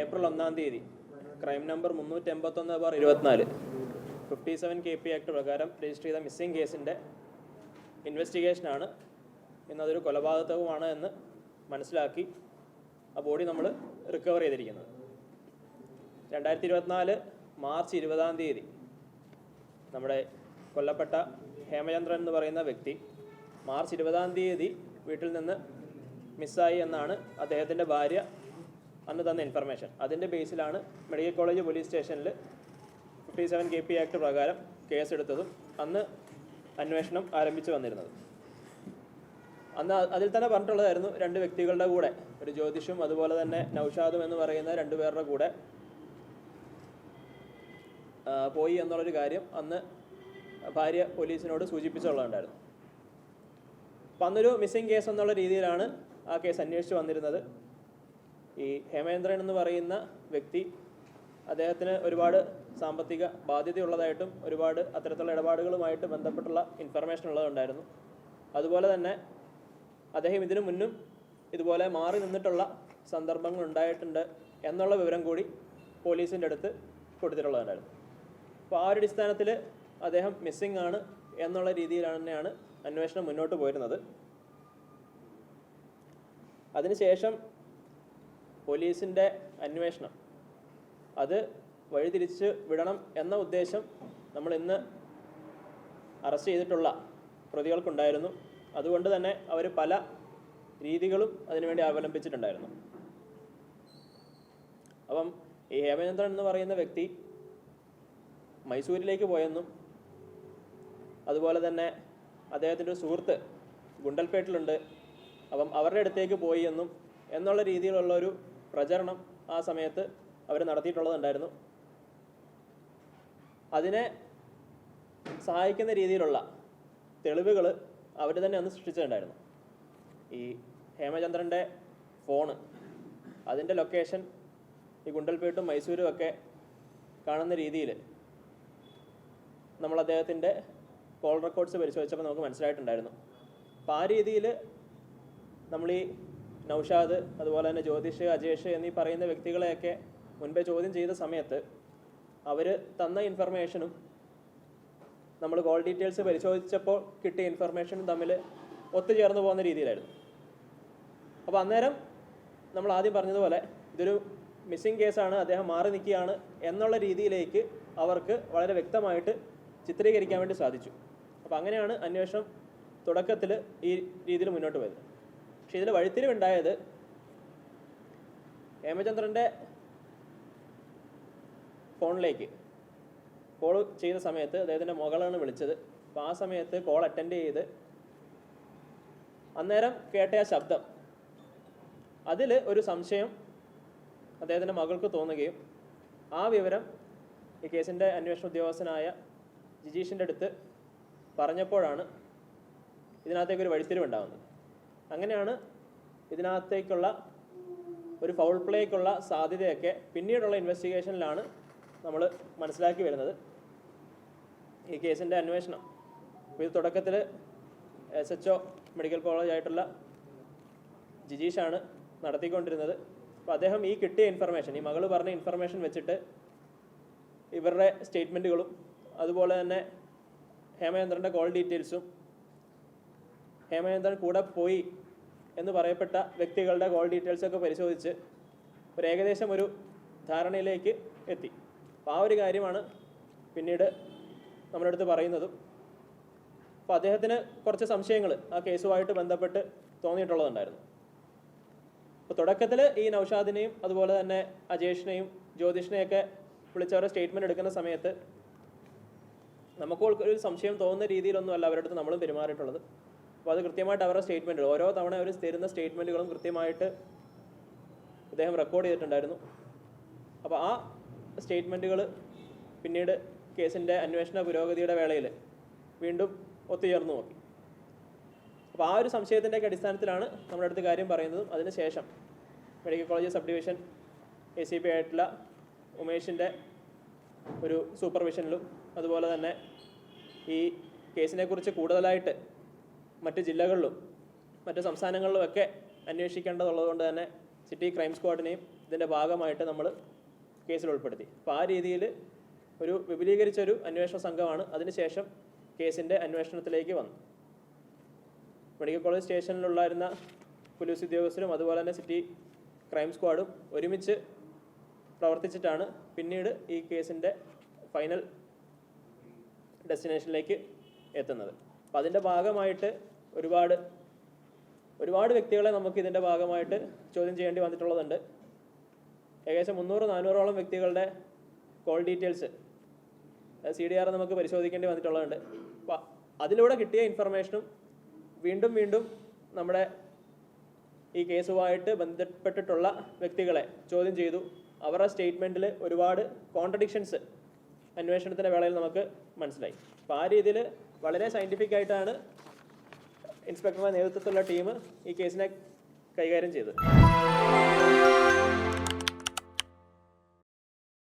April ഒന്നാം തീയതി. Crime number മുന്നൂറ്റി എൺപത്തൊന്ന് ബാർ ഇരുപത്തിനാല്. Fifty seven K P act പ്രകാരം രജിസ്റ്റർ ചെയ്ത മിസ്സിംഗ് കേസിന്റെ ഇൻവെസ്റ്റിഗേഷനാണ് ഇന്നതൊരു കൊലപാതകവുമാണ് എന്ന് മനസ്സിലാക്കി ആ ബോഡി നമ്മൾ റിക്കവർ ചെയ്തിരിക്കുന്നത്. രണ്ടായിരത്തി ഇരുപത്തിനാല് മാർച്ച് ഇരുപതാം തീയതി നമ്മുടെ കൊല്ലപ്പെട്ട ഹേമചന്ദ്രൻ എന്ന് പറയുന്ന വ്യക്തി മാർച്ച് ഇരുപതാം തീയതി വീട്ടിൽ നിന്ന് മിസ്സായി എന്നാണ് അദ്ദേഹത്തിന്റെ ഭാര്യ അന്ന് തന്ന ഇൻഫർമേഷൻ അതിന്റെ ബേസിലാണ് മെഡിക്കൽ കോളേജ് പോലീസ് സ്റ്റേഷനിൽ fifty seven K P act പ്രകാരം കേസെടുത്തതും അന്ന് അന്വേഷണം ആരംഭിച്ചു വന്നിരുന്നത്. അന്ന് അതിൽ തന്നെ പറഞ്ഞിട്ടുള്ളതായിരുന്നു രണ്ട് വ്യക്തികളുടെ കൂടെ ഒരു ജ്യോതിഷും അതുപോലെ തന്നെ നൗഷാദും എന്ന് പറയുന്ന രണ്ടു പേരുടെ കൂടെ പോയി എന്നുള്ളൊരു കാര്യം അന്ന് ഭാര്യ പോലീസിനോട് സൂചിപ്പിച്ചുള്ളതുണ്ടായിരുന്നു. അപ്പം അന്നൊരു മിസ്സിംഗ് കേസ് എന്നുള്ള രീതിയിലാണ് ആ കേസ് അന്വേഷിച്ച് വന്നിരുന്നത്. ഈ ഹേമേന്ദ്രൻ എന്ന് പറയുന്ന വ്യക്തി അദ്ദേഹത്തിന് ഒരുപാട് സാമ്പത്തിക ബാധ്യതയുള്ളതായിട്ടും ഒരുപാട് അത്തരത്തിലുള്ള ഇടപാടുകളുമായിട്ട് ബന്ധപ്പെട്ടുള്ള ഇൻഫർമേഷൻ ഉള്ളതുണ്ടായിരുന്നു. അതുപോലെ തന്നെ അദ്ദേഹം ഇതിനു മുന്നും ഇതുപോലെ മാറി നിന്നിട്ടുള്ള സന്ദർഭങ്ങൾ ഉണ്ടായിട്ടുണ്ട് എന്നുള്ള വിവരം കൂടി പോലീസിന്റെ അടുത്ത് കൊടുത്തിട്ടുള്ളതുണ്ടായിരുന്നു. അപ്പോൾ ആ ഒരു അടിസ്ഥാനത്തിൽ അദ്ദേഹം മിസ്സിംഗ് ആണ് എന്നുള്ള രീതിയിലാണ് തന്നെയാണ് അന്വേഷണം മുന്നോട്ട് പോയിരുന്നത്. അതിനുശേഷം പോലീസിന്റെ അന്വേഷണം. അത് വഴിതിരിച്ച് വിടണം എന്ന ഉദ്ദേശം നമ്മൾ ഇന്ന് അറസ്റ്റ് ചെയ്തിട്ടുള്ള പ്രതികൾക്കുണ്ടായിരുന്നു. അതുകൊണ്ട് തന്നെ അവർ പല രീതികളും അതിനുവേണ്ടി അവലംബിച്ചിട്ടുണ്ടായിരുന്നു. അപ്പം ഈ ഹേമചന്ദ്രൻ എന്ന് പറയുന്ന വ്യക്തി മൈസൂരിലേക്ക് പോയെന്നും അതുപോലെ തന്നെ അദ്ദേഹത്തിന്റെ ഒരു സുഹൃത്ത് ഗുണ്ടൽപേട്ടിലുണ്ട്. അപ്പം അവരുടെ അടുത്തേക്ക് പോയി എന്നും എന്നുള്ള രീതിയിലുള്ള ഒരു പ്രചരണം ആ സമയത്ത് അവർ നടത്തിയിട്ടുള്ളതുണ്ടായിരുന്നു. അതിനെ സഹായിക്കുന്ന രീതിയിലുള്ള തെളിവുകൾ അവർ തന്നെ അന്ന് സൃഷ്ടിച്ചിട്ടുണ്ടായിരുന്നു. ഈ ഹേമചന്ദ്രന്റെ ഫോണ് അതിന്റെ ലൊക്കേഷൻ ഈ ഗുണ്ടൽപേട്ടും മൈസൂരും ഒക്കെ കാണുന്ന രീതിയിൽ നമ്മൾ അദ്ദേഹത്തിന്റെ കോൾ റെക്കോർഡ്സ് പരിശോധിച്ചപ്പോൾ നമുക്ക് മനസ്സിലായിട്ടുണ്ടായിരുന്നു. അപ്പോൾ ആ രീതിയിൽ നമ്മൾ ഈ നൗഷാദ് അതുപോലെ തന്നെ ജ്യോതിഷ് അജേഷ് എന്നീ പറയുന്ന വ്യക്തികളെയൊക്കെ മുൻപേ ചോദ്യം ചെയ്ത സമയത്ത് അവർ തന്ന ഇൻഫർമേഷനും നമ്മൾ കോൾ ഡീറ്റെയിൽസ് പരിശോധിച്ചപ്പോൾ കിട്ടിയ ഇൻഫർമേഷനും തമ്മിൽ ഒത്തുചേർന്ന് പോകുന്ന രീതിയിലായിരുന്നു. അപ്പോൾ അന്നേരം നമ്മൾ ആദ്യം പറഞ്ഞതുപോലെ ഇതൊരു മിസ്സിംഗ് കേസാണ് അദ്ദേഹം മാറി നിൽക്കുകയാണ് എന്നുള്ള രീതിയിലേക്ക് അവർക്ക് വളരെ വ്യക്തമായിട്ട് ചിത്രീകരിക്കാൻ വേണ്ടി സാധിച്ചു. അപ്പോൾ അങ്ങനെയാണ് അന്വേഷണം തുടക്കത്തിൽ ഈ രീതിയിൽ മുന്നോട്ട് പോയത്. പക്ഷേ ഇതിൽ വഴിത്തിരിവുണ്ടായത് ഹേമചന്ദ്രന്റെ ഫോണിലേക്ക് കോൾ ചെയ്ത സമയത്ത് അദ്ദേഹത്തിന്റെ മകളാണ് വിളിച്ചത്. അപ്പോൾ ആ സമയത്ത് കോൾ അറ്റൻഡ് ചെയ്ത് അന്നേരം കേട്ട ആ ശബ്ദം. അതിൽ ഒരു സംശയം അദ്ദേഹത്തിന്റെ മകൾക്ക് തോന്നുകയും ആ വിവരം ഈ കേസിന്റെ അന്വേഷണ ഉദ്യോഗസ്ഥനായ ജിജീഷിന്റെ അടുത്ത് പറഞ്ഞപ്പോഴാണ് ഇതിനകത്തേക്ക് ഒരു വഴിത്തിരിവുണ്ടാകുന്നത്. അങ്ങനെയാണ് ഇതിനകത്തേക്കുള്ള ഒരു ഫൗൾ പ്ലേക്കുള്ള സാധ്യതയൊക്കെ പിന്നീടുള്ള ഇൻവെസ്റ്റിഗേഷനിലാണ് നമ്മൾ മനസ്സിലാക്കി വരുന്നത്. ഈ കേസിന്റെ അന്വേഷണം. ഇത് തുടക്കത്തിൽ S H O medical college ആയിട്ടുള്ള ജിജീഷാണ് നടത്തിക്കൊണ്ടിരുന്നത്. അപ്പോൾ അദ്ദേഹം ഈ കിട്ടിയ ഇൻഫർമേഷൻ ഈ മകൾ പറഞ്ഞ ഇൻഫർമേഷൻ വെച്ചിട്ട് ഇവരുടെ സ്റ്റേറ്റ്മെന്റുകളും അതുപോലെ തന്നെ ഹേമചന്ദ്രന്റെ കോൾ ഡീറ്റെയിൽസും ഹേമചന്ദ്രൻ കൂടെ പോയി എന്ന് പറയപ്പെട്ട വ്യക്തികളുടെ കോൾ ഡീറ്റെയിൽസൊക്കെ പരിശോധിച്ച് ഒരു ഏകദേശം ഒരു ധാരണയിലേക്ക് എത്തി. അപ്പോൾ ആ ഒരു കാര്യമാണ് പിന്നീട് നമ്മുടെ അടുത്ത് പറയുന്നതും. അപ്പോൾ അദ്ദേഹത്തിന് കുറച്ച് സംശയങ്ങൾ ആ കേസുമായിട്ട് ബന്ധപ്പെട്ട് തോന്നിയിട്ടുള്ളതുണ്ടായിരുന്നു. അപ്പോൾ തുടക്കത്തിൽ ഈ നൗഷാദിനെയും അതുപോലെ തന്നെ അജേഷിനെയും ജ്യോതിഷിനെയൊക്കെ വിളിച്ചവരെ സ്റ്റേറ്റ്മെന്റ് എടുക്കുന്ന സമയത്ത് നമുക്ക് ഒരു സംശയം തോന്നുന്ന രീതിയിലൊന്നും അല്ല അവരുടെ അടുത്ത് നമ്മളും പെരുമാറിയിട്ടുള്ളത്. അപ്പോൾ അത് കൃത്യമായിട്ട് അവരുടെ സ്റ്റേറ്റ്മെന്റുകൾ ഓരോ തവണ അവർ തരുന്ന സ്റ്റേറ്റ്മെന്റുകളും കൃത്യമായിട്ട് അദ്ദേഹം റെക്കോർഡ് ചെയ്തിട്ടുണ്ടായിരുന്നു. അപ്പോൾ ആ സ്റ്റേറ്റ്മെന്റുകൾ പിന്നീട് കേസിന്റെ അന്വേഷണ പുരോഗതിയുടെ വേളയിൽ വീണ്ടും ഒത്തുചേർന്ന് നോക്കി. അപ്പോൾ ആ ഒരു സംശയത്തിന്റെ അടിസ്ഥാനത്തിലാണ് നമ്മുടെ അടുത്ത് കാര്യം പറയുന്നതും. അതിനുശേഷം medical college sub division A C P ആയിട്ടുള്ള ഉമേഷിന്റെ ഒരു സൂപ്പർവിഷനിലും അതുപോലെ തന്നെ ഈ കേസിനെക്കുറിച്ച് കൂടുതലായിട്ട് മറ്റ് ജില്ലകളിലും മറ്റ് സംസ്ഥാനങ്ങളിലുമൊക്കെ അന്വേഷിക്കേണ്ടതുള്ളതുകൊണ്ട് തന്നെ സിറ്റി ക്രൈം സ്ക്വാഡിനെയും ഇതിന്റെ ഭാഗമായിട്ട് നമ്മൾ കേസിൽ ഉൾപ്പെടുത്തി. അപ്പോൾ ആ രീതിയിൽ ഒരു വിപുലീകരിച്ചൊരു അന്വേഷണ സംഘമാണ് അതിനുശേഷം കേസിന്റെ അന്വേഷണത്തിലേക്ക് വന്നു മെഡിക്കൽ കോളേജ് സ്റ്റേഷനിലുള്ളായിരുന്ന പോലീസ് ഉദ്യോഗസ്ഥരും അതുപോലെ തന്നെ സിറ്റി ക്രൈം സ്ക്വാഡും ഒരുമിച്ച് പ്രവർത്തിച്ചിട്ടാണ് പിന്നീട് ഈ കേസിന്റെ ഫൈനൽ ഡെസ്റ്റിനേഷനിലേക്ക് എത്തുന്നത്. അപ്പം അതിന്റെ ഭാഗമായിട്ട് ഒരുപാട് ഒരുപാട് വ്യക്തികളെ നമുക്ക് ഇതിന്റെ ഭാഗമായിട്ട് ചോദ്യം ചെയ്യേണ്ടി വന്നിട്ടുള്ളതുണ്ട്. ഏകദേശം മുന്നൂറ് നാനൂറോളം വ്യക്തികളുടെ call details C D R നമുക്ക് പരിശോധിക്കേണ്ടി വന്നിട്ടുള്ളതുണ്ട്. അപ്പം അതിലൂടെ കിട്ടിയ ഇൻഫർമേഷനും വീണ്ടും വീണ്ടും നമ്മുടെ ഈ കേസുമായിട്ട് ബന്ധപ്പെട്ടിട്ടുള്ള വ്യക്തികളെ ചോദ്യം ചെയ്തു. അവരുടെ സ്റ്റേറ്റ്മെന്റിൽ ഒരുപാട് കോൺട്രഡിക്ഷൻസ് അന്വേഷണത്തിന്റെ വേളയിൽ നമുക്ക് മനസ്സിലായി. അപ്പോൾ ആ രീതിയിൽ വളരെ സയന്റിഫിക് ആയിട്ടാണ് ഇൻസ്പെക്ടറുടെ നേതൃത്വത്തിലുള്ള ടീം ഈ കേസിനെ കൈകാര്യം ചെയ്തത്